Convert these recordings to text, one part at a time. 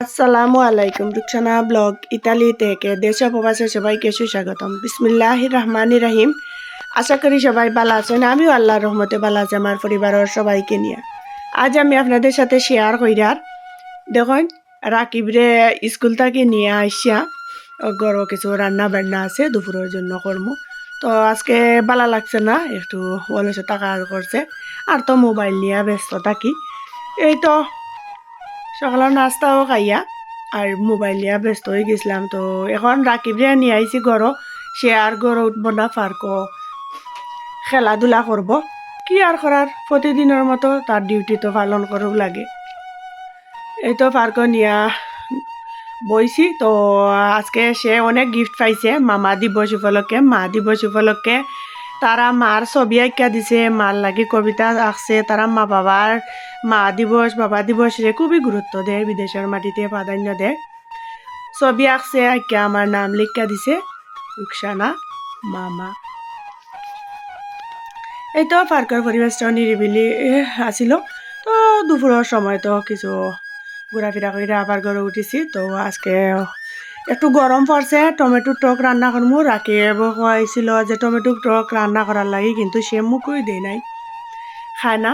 আসসালামু আলাইকুম, Rukhsana blog Italy থেকে দেশ ও প্রবাসে সবাইকে সুস্বাগতম। বিসমিল্লাহ রহমান রাহিম। আশা করি সবাই ভালো আছেন। আমিও আল্লাহ রহমতে ভালো আছি, আমার পরিবারের সবাইকে নিয়ে। আজ আমি আপনাদের সাথে শেয়ার কইরার। দেখুন, রাকিবরে স্কুল থেকে নিয়ে আসিয়া গরো কিছু রান্না বান্না আছে, দুপুরের জন্য কর্ম। তো আজকে ভালো লাগছে না, একটু অলসতা কাজ করছে আর তো মোবাইল নিয়ে ব্যস্ত থাকি। এই তো সকালের নাস্তাও খাইয়া আর মোবাইল নিয়ে ব্যস্ত হয়ে গেছিলাম। তো এখন রাকিবরে নিয়ে আইছি ঘরও সে আর ঘরে উঠবো না পার্ক খেলাধুলা করব কি আর করার প্রতিদিনের মতো তার ডিউটি তো পালন করব লাগে। এই তো পার্ক নিয়া বইছি তো আজকে সে অনেক গিফট পাইছে। মামা দিবস উপলক্ষে, মা দিবস উপলক্ষে। তারা মার ছবি আঁকা দিছে মার লাগি কবিতা আঁকছে তারা মা বাবার মা দিবস বাবা দিবস রে খুবই গুরুত্ব দেয় বিদেশের মাটিতে প্রাধান্য দেয়। ছবি আঁকছে আঁকা আমার নাম লিখা দিছে রুকসানা মামা। এই তো পার্কের পরিবেশটাও নিরিবিলি আছিল। তো দুপুরের সময় তো কিছু ঘোরাফেরা করে আবার ঘরে উঠেছি, তো আজকে একটু গরম পড়ছে, টমেটো টক রান্না করমু। রাখি হয়েছিল যে টমেটো টক রান্না করার লাগে কিন্তু সে মুখই দেয় নাই খায় না।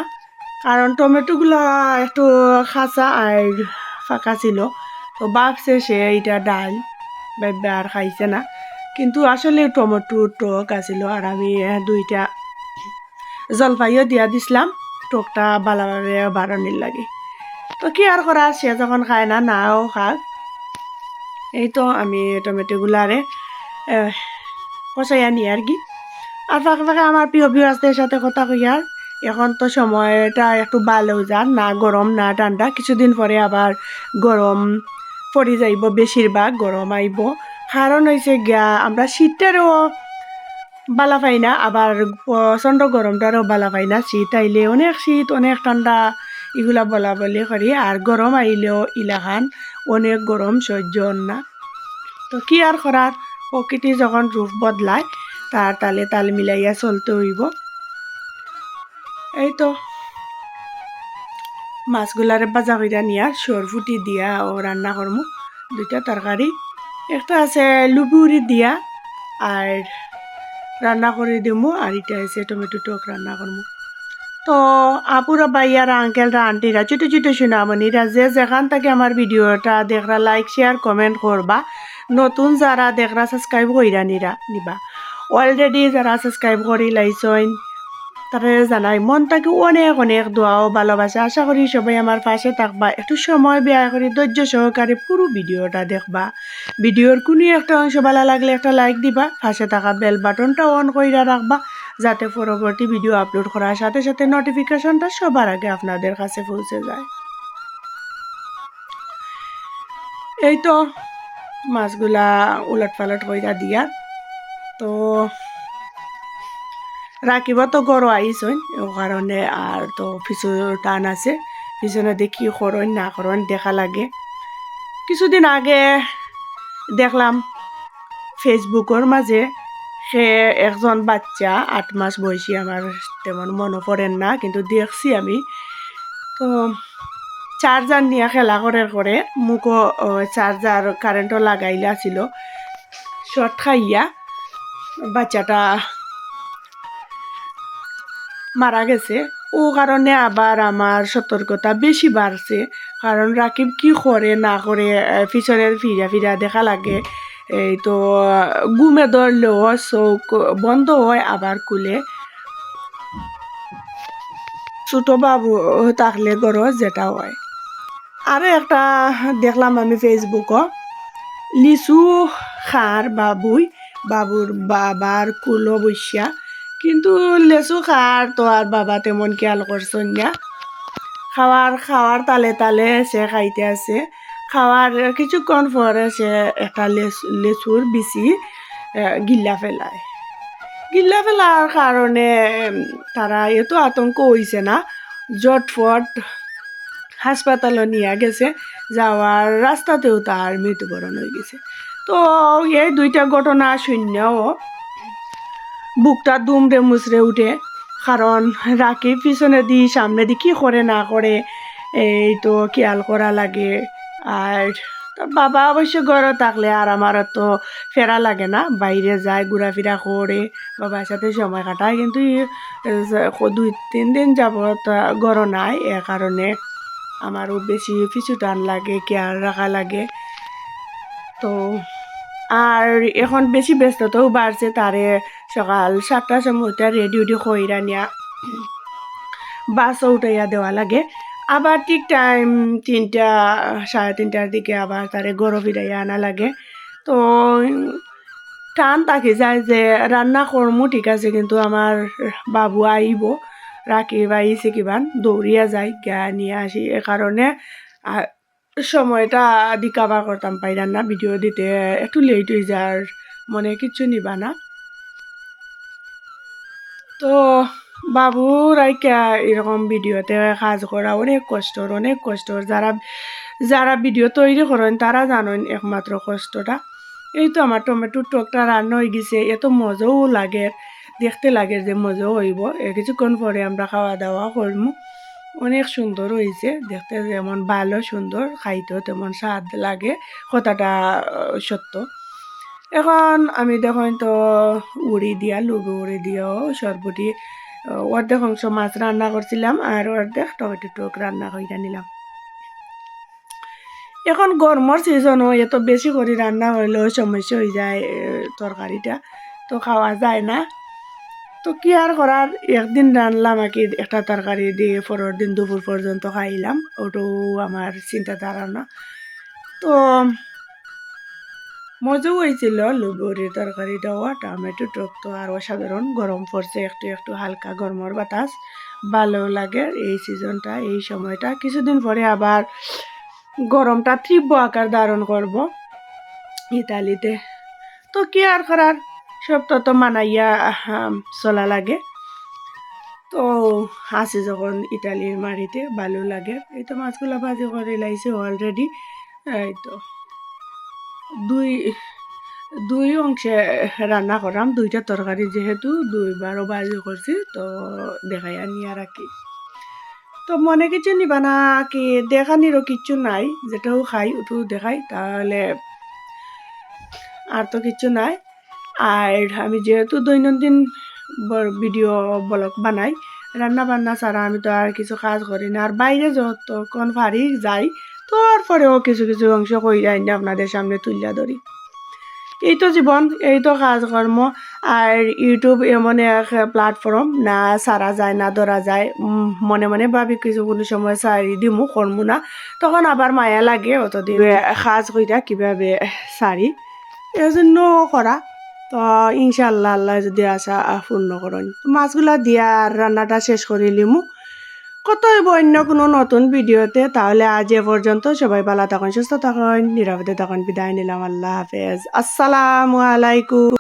কারণ টমেটোগুলো একটু খাঁচা আর ফাঁকা ছিল, তো ভাবছে সে এইটা ডাল ভাববে আর খাইছে না। কিন্তু আসলে টমেটো টক আছিল আর আমি দুইটা জলপাইও দিয়া দিছিলাম, টকটা ভালোভাবে বাড়ানির লাগে। তো কি আর করা সে যখন খায় না, নাও খাক এই তো আমি টমেটোগুলারে কষাইয়া নিই আর কি। আর ফাঁকে ফাঁকে আমার প্রিয় বিরাজদের সাথে কথা কই আর এখন তো সময়টা একটু ভালো যান না গরম, না ঠান্ডা। কিছুদিন পরে আবার গরম পড়ে যাইব, বেশিরভাগ গরম আইব। কারণ হয়েছে গিয়া, আমরা শীতটারও বালা পাই না, আবার প্রচণ্ড গরমটারও বালা পাই না। শীত আইলে অনেক শীত, অনেক ঠান্ডা। এগুলা বলা বলি করি আর গরম আইলেও ইলাখান অনেক গরম সহ্য না। তো কি আর করার, প্রকৃতি যখন রূপ বদলায়, তার তালে তাল মিলাইয়া চলতে হইব। এই তো, মাছগুলারে বাজা কইরা নিয়া সর ফুটি দিয়া ও রান্না করমু। দুইটা তরকারি, একটা আছে লুবুরি দিয়া, আর রান্না করে দিমু, আর এটা আছে টমেটো টক রান্না করমু। তো আপুরা ভাইয়ারা আঙ্কেলরা আন্টিরা ছোটো ছোটো সোনামণিরা যে যেখান থেকে আমার ভিডিওটা দেখরা লাইক শেয়ার কমেন্ট করবা, নতুন যারা দেখরা সাবস্ক্রাইব কইরা নিরা, নিবা। অলরেডি যারা সাবস্ক্রাইব করি লাইছইন তারা জানাই মন থেকে অনেক অনেক দোয়াও ভালোবাসা। আশা করি সবাই আমার পাশে থাকবা। একটু সময় ব্যয় করে ধৈর্য সহকারে পুরো ভিডিওটা দেখবা। ভিডিওর কোনো একটা অংশ ভালো লাগলে একটা লাইক দিবা। পাশে থাকা বেল বাটনটা অন কইরা রাখবা। যাতে পরবর্তী ভিডিও আপলোড করার সাথে সাথে নোটিফিকেশনটা সবার আগে আপনাদের কাছে পৌঁছে যায়। এই তো, মাছগুলা উলট পালট কইরা দিয়া, তো রাখিব তো গরো আইসন ও কারণে আর তো পিছু টান আছে, পিছনে দেখি করন না করন দেখা লাগে। কিছুদিন আগে দেখলাম ফেসবুকের মাঝে সে একজন বাচ্চা, আট মাস বয়সী, আমার তেমন মনে পড়েন না, কিন্তু দেখছি আমি। তো চার্জার নিয়ে খেলা করে করে মুখও চার্জার কারেন্টও লাগাইলে আছিল শর্ট খাইয়া বাচ্চাটা মারা গেছে। ও কারণে আবার আমার সতর্কতা বেশি বাড়ছে। কারণ রাকিব কি করে না করে পিছনের ফিরা ফিরা দেখা লাগে। এই তো, ঘুমে ধরলেও চোখ বন্ধ হয়, আবার কুলে ছোট বাবু থাকলে গরো যেটা হয়। আরও একটা দেখলাম আমি ফেসবুকও লিচু খার বাবুই, বাবুর বাবার কুলো বৈশা কিন্তু লেচু খার তো আর বাবা তেমন খেয়াল করছেন না। খাওয়ার খাওয়ার তালে তালে সে খাইতে আছে। খাওয়ার কিছুক্ষণ পরে সে একটা লেচুর বিচি গিল্লা ফেলায়। গিল্লা ফেলার কারণে তারা এত আতঙ্ক হয়েছে না, জটফট হাসপাতালে নিয়ে গেছে, যাওয়ার রাস্তাতেও তার মৃত্যুবরণ হয়ে গেছে। তো এই দুইটা ঘটনা শূন্যও বুকটা দুমড়ে মুচড়ে উঠে, কারণ রাখি পিছনে দি সামনে দি কি করে না করে, এই তো খেয়াল করা লাগে। আর তোর বাবা অবশ্য ঘরে থাকলে আর আমার তো ফেরা লাগে না। বাইরে যায়, ঘোরাফেরা করে, বাবার সাথে সময় কাটায়। কিন্তু দুই, তিন দিন যাব ঘর নাই। এ কারণে আমারও বেশি পিছু টান লাগে, কেয়ার রাখা লাগে। তো, আর এখন বেশি ব্যস্ততাও বাড়ছে। তারে সকাল সাতটার সময় রেডি উডি কইরা নিয়া বাসও উঠাইয়া দেওয়া লাগে। আবার ঠিক টাইম তিনটা, সাড়ে তিনটার দিকে আবার তারে গরো আনা লাগে। তো টান তাকি যায় যে রান্না করমু, ঠিক আছে, কিন্তু আমার বাবু আইব, রাকিব আইছে কিবান, দৌড়িয়া যায় গা নিয়ে আসি। এ কারণে সময়টা দি কাবার করতাম, পাইলাম না ভিডিও দিতে। একটু লেট হয়ে যায়, আর মনে কিচ্ছু নিবা না। তো বাবু রাইকা এরকম ভিডিওতে কাজ করা অনেক কষ্টর অনেক কষ্টর। যারা যারা ভিডিও তৈরি করেন, তারা জানেন একমাত্র কষ্টটা। এই তো আমার টমেটোর টকটা রান্না হয়ে গেছে। এত মজাও লাগে, দেখতে লাগে যে মজাও হইব। এ কিছুক্ষণ পরে আমরা খাওয়া দাওয়া করব অনেক সুন্দর হয়েছে দেখতে যেমন ভালো সুন্দর, খাইতেও তেমন স্বাদ লাগে, কথাটা সত্য। এখন আমি দেখুন তো, উড়ি দিয়া, লুবু উড়ি দিয়াও সরবটি অর্ধেক অংশ মাছ রান্না করছিলাম আর অর্ধেক টমেটো টক রান্না করে নিলাম। এখন গরমের সিজনও এত বেশি করে রান্না হইলেও সমস্যা হয়ে যায় তরকারিটা। তো খাওয়া যায় না। তো কি আর করার? একদিন রানলাম আর কি, একটা তরকারি দিয়ে পরের দিন দুপুর পর্যন্ত খাইলাম। ওটাও আমার চিন্তা ধারণা তো মজাও হয়েছিল, লুবুরির তরকারিটাও টমেটো টক তো আর অসাধারণ গরম পড়ছে। একটু একটু হালকা গরমের বাতাস। ভালো লাগে এই সিজনটা এই সময়টা। কিছুদিন পরে আবার গরমটা তীব্র আকার ধারণ করব ইতালিতে। তো কি আর করার? সব তো মানাইয়া চলা লাগে। তো আসি যখন ইটালির মাটিতে ভালো লাগে। এই তো মাছগুলো ভাজি করে লাইছে অলরেডি এই তো। দুই দুই অংশে রান্না করাম দুইটা তরকারি যেহেতু দুইবারও ভাজি করছি তো দেখাই আনি আর কি তো মনে কিছু নিবা না, কি দেখানিরও কিচ্ছু নাই যেটাও খাই ওটাও দেখাই, তাহলে আর তো কিচ্ছু নাই। আর আমি যেহেতু দৈনন্দিন ভিডিও ব্লগ বানাই রান্না বান্না ছাড়া আমি তো আর কিছু কাজ করি না। আর বাইরে যত যতক্ষণ পারি যাই তারপরেও কিছু কিছু অংশ কই যাই না আপনাদের সামনে তুলিয়া ধরি। এই তো জীবন এই তো কাজকর্ম আর ইউটিউব এমন এক প্ল্যাটফর্ম না সারা যায় না ধরা যায়। মনে মনে ভাবি কিছু কোনো সময় সারি দিমু করমু না। তখন আবার মায়া লাগে অতদিন। কাজ কইরা কীভাবে সারি? এই জন্য করা। তো ইনশাল্লাহ আল্লাহ যদি আশা পূর্ণ করেন। মাছগুলা দিয়া আর রান্নাটা শেষ করে লিমু কত হইব অন্য কোনো নতুন ভিডিওতে? তাহলে আজ এ পর্যন্ত সবাই ভালো থাকুন, সুস্থ থাকুন, নিরাপদে থাকুন। বিদায় নিলাম, আল্লাহ হাফেজ। আসসালামু আলাইকুম।